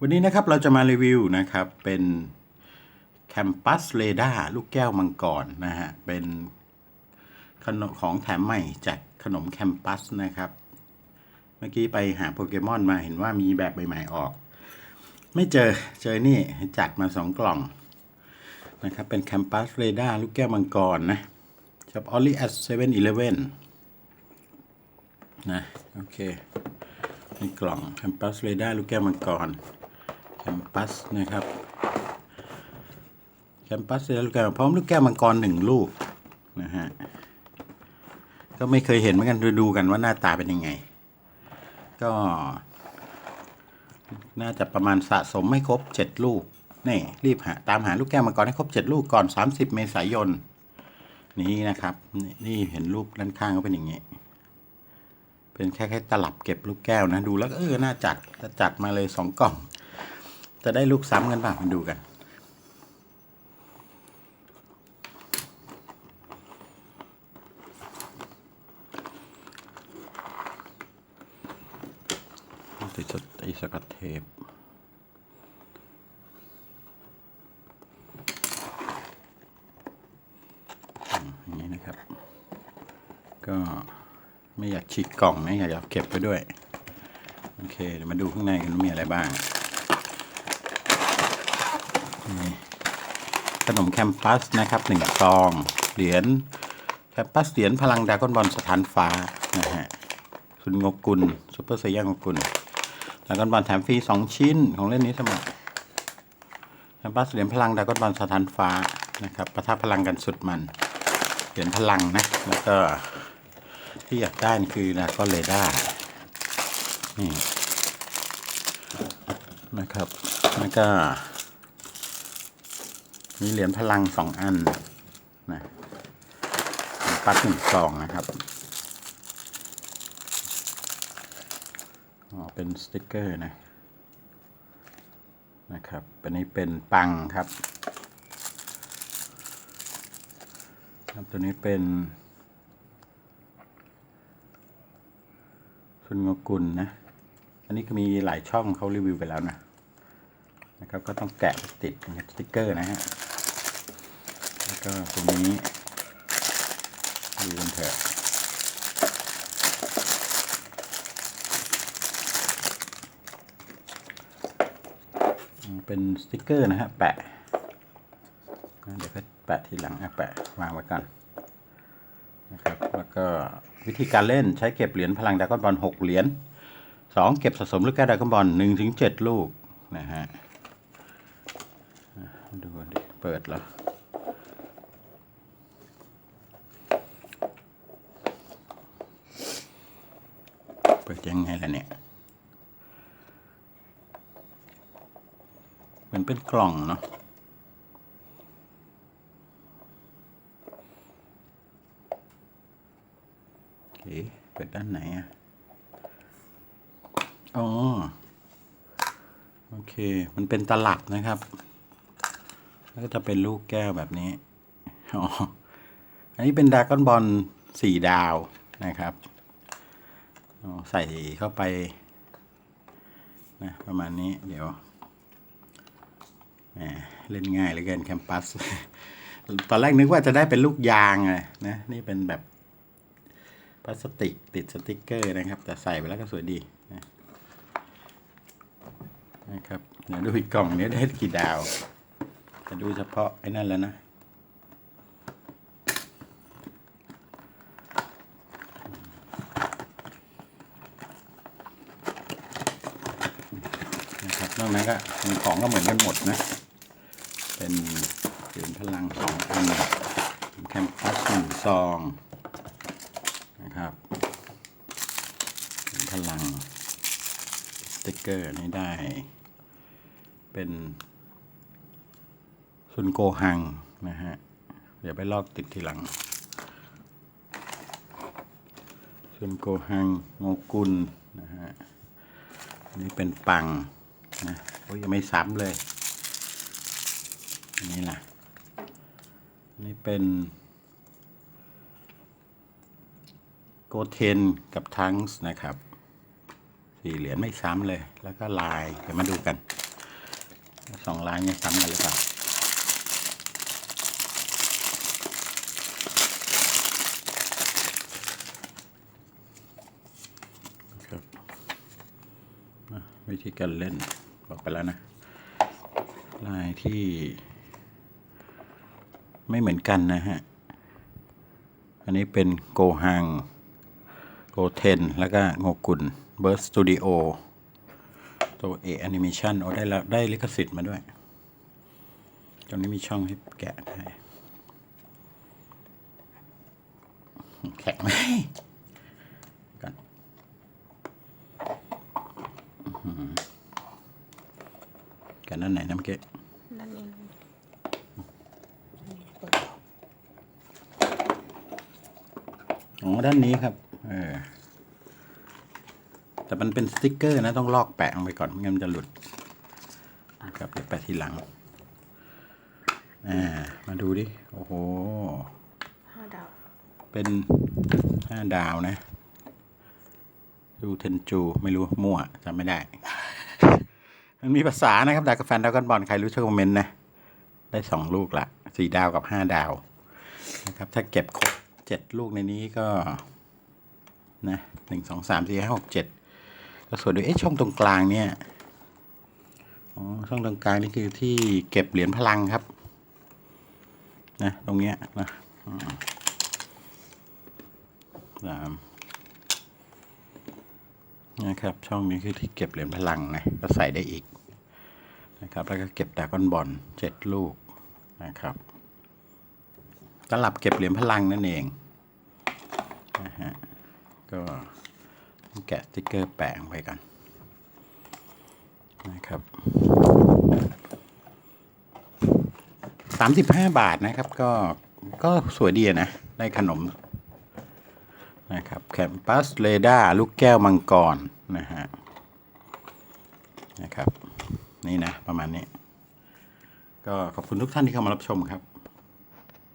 วันนี้นะครับเราจะมารีวิวนะครับเป็นแคมปัสเรดาร์ลูกแก้วมังกรนะฮะเป็นขนมของแถมใหม่จากขนมแคมปัสนะครับ เมื่อกี้ไปหาโปเกมอนมาเห็นว่ามีแบบใหม่ๆออก ไม่เจอเจอนี่จัดมาสองกล่องนะครับเป็นแคมปัสเรดาร์ลูกแก้วมังกรนะจับออลลี่แอสเซเว่นอีเลฟเว่นนะโอเคในกล่องแคมปัสเรดาร์ลูกแก้วมังกร แคมปัสนะครับแคมปัสเรดาลูกแก้วพร้อมลูกแก้วมังกรหนึ่งลูกนะฮะก็ไม่เคยเห็นเหมือนกันดูกันว่าหน้าตาเป็นยังไง ก็ น่าจะประมาณสะสมไม่ครบเจ็ดลูกนี่รีบหาตามหาลูกแก้วมังกรให้ครบเจ็ดลูกก่อนสามสิบเมษายนนี้นะครับ นี่เห็นรูปด้านข้างก็เป็นอย่างนี้ เป็นแค่แค่ตลับเก็บลูกแก้วนะ ดูแล้วเออน่าจัดจะจัดมาเลยสองกล่อง จะได้ลูกซ้ำกันป่ะมาดูกัน ติดสไอ้สกัดเทปอย่างนี้นะครับ ก็ไม่อยากฉีกกล่องนะอยากเก็บไปด้วย โอเค เดี๋ยวมาดูข้างในกันว่ามีอะไรบ้าง ขนมแคมปัสนะครับหนึ่งซองเหรียญแคมปัสเหรียญพลังดากอนบอลสถานฟ้านะฮะคุณงกุลซุปเปอร์ไซย่างงกุลดรากอนบอลแถมฟรีสองชิ้นของเล่นนี้สมัครแคมปัสเหรียญพลังดากอนบอลสถานฟ้านะครับประทับพลังกันสุดมันเหรียญพลังนะแล้วก็ที่อยากได้คือดรากอนเรดาร์นี่นะครับแล้วก็ มีเหรียญพลังสองอันนะปัดหนึ่งซองนะครับอ๋อเป็นสติกเกอร์นะนะครับอันนี้เป็นปังครับครับตัวนี้เป็นคุณงกุลนะ อันนี้ก็มีหลายช่องเขารีวิวไปแล้วนะ ครับก็ต้องแกะติดสติกเกอร์นะฮะแล้วก็ตรงนี้ดูกันเถอะเป็นสติกเกอร์นะฮะแปะเดี๋ยวก็แปะทีหลังอะแปะวางไว้ก่อนนะครับแล้วก็วิธีการเล่นใช้เก็บเหรียญพลังดากอนบอลหกเหรียญสองเก็บสะสมลูกแก้วดากอนบอลหนึ่งถึงเจ็ดลูกนะฮะ ดูดิ เปิดแล้วเปิดยังไงล่ะเนี่ย มันเป็นกล่องเนาะโอเคเปิดด้านไหนอะ อ๋อ โอเค มันเป็นตลับนะครับ แล้วก็จะเป็นลูกแก้วแบบนี้อ๋ออันนี้เป็นดากอนบอลสี่ดาวนะครับอ๋อใส่เข้าไปนะประมาณนี้เดี๋ยวเล่นง่ายเหลือเกินแคมปัส ตอนแรกนึกว่าจะได้เป็นลูกยางไงนะนี่เป็นแบบพลาสติกติดสติกเกอร์นะครับ แต่ใส่ไปแล้วก็สวยดีนะครับ เดี๋ยวดูอีกกล่องนี้ได้กี่ดาว จะดูเฉพาะไอ้นั่นแล้วนะ นะครับนอกนั้นก็ของก็เหมือนกันหมดนะ เป็นเหรียญพลังสองอันแคมปัสหนึ่งซองนะครับพลังสติ๊กเกอร์นี่ได้ เป็น ซุนโกหังนะฮะ เดี๋ยวไปลอกติดทีหลังซุนโกหังโงกุลนะฮะนนี้เป็นปังนะโอ้ยยังไม่ซ้ำเลยนนี้ล่ะนนี้เป็น โกเทนกับทังส์นะครับ สี่เหรียญไม่ซ้ำเลย แล้วก็ลาย เดี๋ยวมาดูกัน สองร้านเนี่ยซ้ำกันหรือเปล่า ครับอะ วิธีการเล่นบอกไปแล้วนะ ลายที่ ไม่เหมือนกันนะฮะ อันนี้เป็นโกฮัง โกเทน แล้วก็โงกุลเบิร์สสตูดิโอตัวเอแอนิเมชันโอได้แล้วได้ลิขสิทธิ์มาด้วย ตรงนี้มีช่องให้แกะได้แข็งไหมกันอื้อหือแกันนั่นไหนน้ำเก๊กนั่นเองเปิดอ๋อด้านนี้ครับเออแต่มันเป็นสติกเกอร์นะต้องลอกแปะลงไปก่อนไม่งั้นมันจะหลุดนะครับเดี๋ยวแปะทีหลังอ่ามาดูดิ โอ้โหห้าดาว เป็นห้าดาวนะ ดูเทนจู ไม่รู้มั่วจำไม่ได้ มันมีภาษานะครับดากาแฟนดากอนบอลใครรู้ช่วยคอมเมนต์นะ ได้สองลูกละสี่ดาวกับห้าดาวนะครับ ถ้าเก็บครบเจ็ดลูกในนี้ก็ นะหนึ่งสองสามสี่ห้าหกเจ็ดก็ส่วยด้วยเอ๊ะช่องตรงกลางเนี่ยอ๋อช่องตรงกลางนี่คือที่เก็บเหรียญพลังครับ นะ ตรงเนี้ยนะสาม นะครับ ช่องนี้คือที่เก็บเหรียญพลังนะก็ใส่ได้อีกนะครับ แล้วก็เก็บดากอนบอลเจ็ดลูกนะครับตลับเก็บเหรียญพลังนั่นเองนะฮะก็แกะสติกเกอร์แปะไปกันนะครับสามสิบห้าบาทนะครับ ก็ก็สวยดีนะ ได้ขนม นะครับแคมปัสเรดาลูกแก้วมังกรนะฮะนะครับนี่นะประมาณนี้ ก็ขอบคุณทุกท่านที่เข้ามารับชมครับ